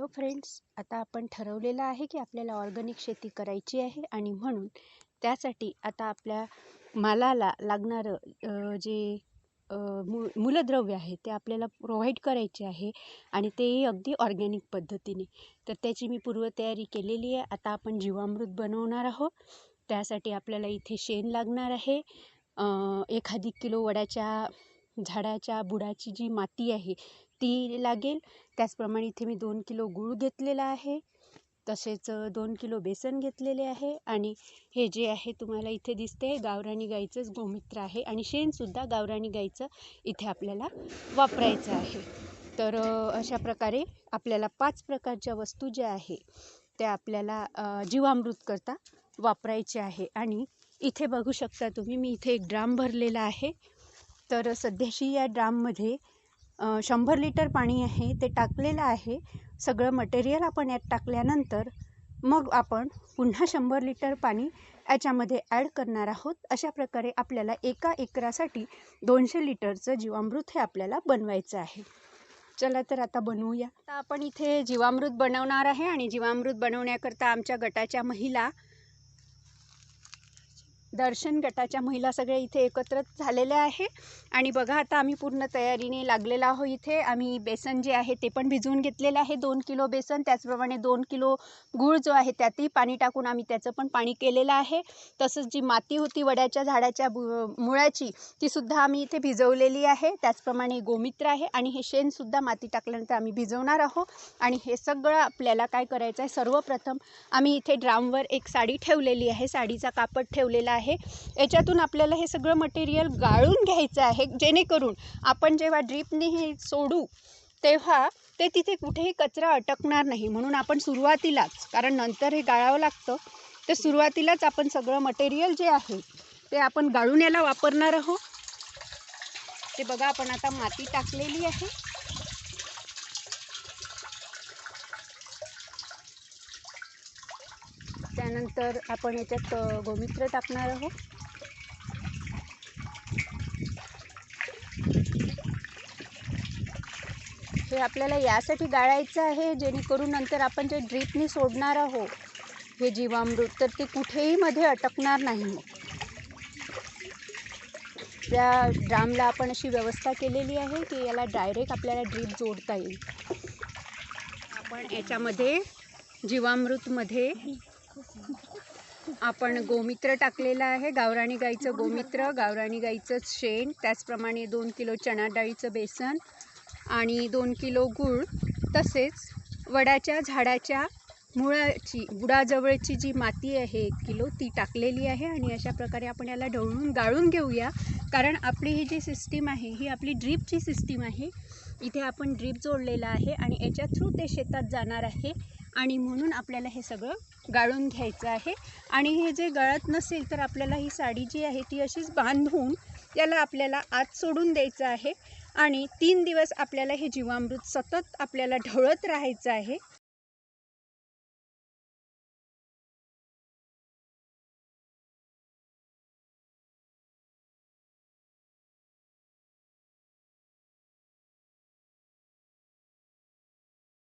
Hello friends आता आपण ठरवलेलं आहे की आपल्याला ऑर्गनिक शेती करायची आहे आणि म्हणून त्यासाठी आता आपल्या मालाला लागणारं जे मू मूलद्रव्य आहे ते आपल्याला प्रोव्हाइड करायचे आहे आणि तेही अगदी ऑर्गॅनिक पद्धतीने. तर त्याची मी पूर्वतयारी केलेली आहे. आता आपण जीवामृत बनवणार आहोत. त्यासाठी आपल्याला इथे शेण लागणार आहे. एखादी किलो वडाच्या झाडाच्या बुडाची जी माती आहे ती लागेल. त्याचप्रमाणे इथे मी दोन किलो गूळ घेतलेला आहे. तसेच दोन किलो बेसन घेतलेले आहे. आणि हे जे आहे तुम्हाला इथे दिसते गावरानी गाईचंच गोमित्र आहे. आणि शेणसुद्धा गावरानी गाईचं इथे आपल्याला वापरायचं आहे. तर अशा प्रकारे आपल्याला पाच प्रकारच्या वस्तू ज्या आहे त्या आपल्याला जीवामृतकरता जीवामृत करता वापरायचे आहे. आणि इथे बघू शकता तुम्ही मी इथे एक ड्राम भरलेला आहे. तर सध्याशी या ड्राममध्ये शंभर लिटर पाणी आहे ते टाकलेलं आहे. सगळं मटेरियल आपण यात टाकल्यानंतर मग आपण पुन्हा शंभर लिटर पाणी याच्यामध्ये ॲड करणार आहोत. अशा प्रकारे आपल्याला एका एकरासाठी दोनशे लिटरचं जीवामृत हे आपल्याला बनवायचं आहे. चला तर आता बनवूया. आता आपण इथे जीवामृत बनवणार आहे आणि जीवामृत बनवण्याकरता आमच्या गटाच्या महिला दर्शन गटाच्या महिला सगळ्या इथे एकत्र झालेल्या आहे. आणि बघा आता आम्ही पूर्ण तयारीने लागलेलो आहो इथे. आम्ही बेसन जे आहे ते पण भिजवून घेतलेलं आहे. दोन किलो बेसन त्याचप्रमाणे दोन किलो गूळ जो आहे त्यातही पाणी टाकून आम्ही त्याचं पण पाणी केलेलं आहे. तसंच जी माती होती वड्याच्या झाडाच्या मुळाची तीसुद्धा आम्ही इथे भिजवलेली आहे. त्याचप्रमाणे गोमित्र आहे आणि हे शेणसुद्धा माती टाकल्यानंतर आम्ही भिजवणार आहोत. आणि हे सगळं आपल्याला काय करायचं आहे सर्वप्रथम आम्ही इथे ड्रामवर एक साडी ठेवलेली आहे. साडीचा कापड ठेवलेला आहे याच्यातून आपल्याला हे सगळं मटेरियल गाळून घ्यायचं आहे जेणेकरून आपण जेव्हा ड्रीपने हे सोडू तेव्हा ते तिथे कुठेही कचरा अटकणार नाही. म्हणून आपण सुरुवातीलाच कारण नंतर हे गाळावं लागतं तर सुरुवातीलाच आपण सगळं मटेरियल जे आहे ते आपण गाळून याला वापरणार आहोत. ते बघा आपण आता माती टाकलेली आहे. त्यानंतर आपण याच्यात गोमित्र टाकणार आहोत. हे आपल्याला यासाठी गाळायचं आहे जेणेकरून नंतर आपण जे ड्रीपने सोडणार आहोत हे जीवामृत तर ते कुठेही मध्ये अटकणार नाही. मग त्या ड्रामला आपण अशी व्यवस्था केलेली आहे की याला डायरेक्ट आपल्याला ड्रीप जोडता येईल. आपण याच्यामध्ये जीवामृतमध्ये आपण गोमित्र टाकलेलं आहे. गावराणी गाईचं गोमित्र गावराणी गाईचं शेण त्याचप्रमाणे दोन किलो चणा डाळीचं बेसन आणि दोन किलो गूळ. तसेच वडाच्या झाडाच्या मुळाची बुडाजवळची जी माती आहे एक किलो ती टाकलेली आहे आणि अशा प्रकारे आपण याला ढवळून गाळून घेऊया. कारण आपली ही जी सिस्टीम आहे ही आपली ड्रीपची सिस्टीम आहे. इथे आपण ड्रीप जोडलेला आहे आणि याच्या थ्रू ते शेतात जाणार आहे. आणि म्हणून आपल्याला हे सगळं गाळून घ्यायचं आहे. आणि हे जे गळत नसेल तर आपल्याला ही साडी जी आहे ती अशीच बांधून याला आपल्याला आत सोडून द्यायचं आहे. आणि तीन दिवस आपल्याला हे जीवामृत सतत आपल्याला ढवळत राहायचं आहे.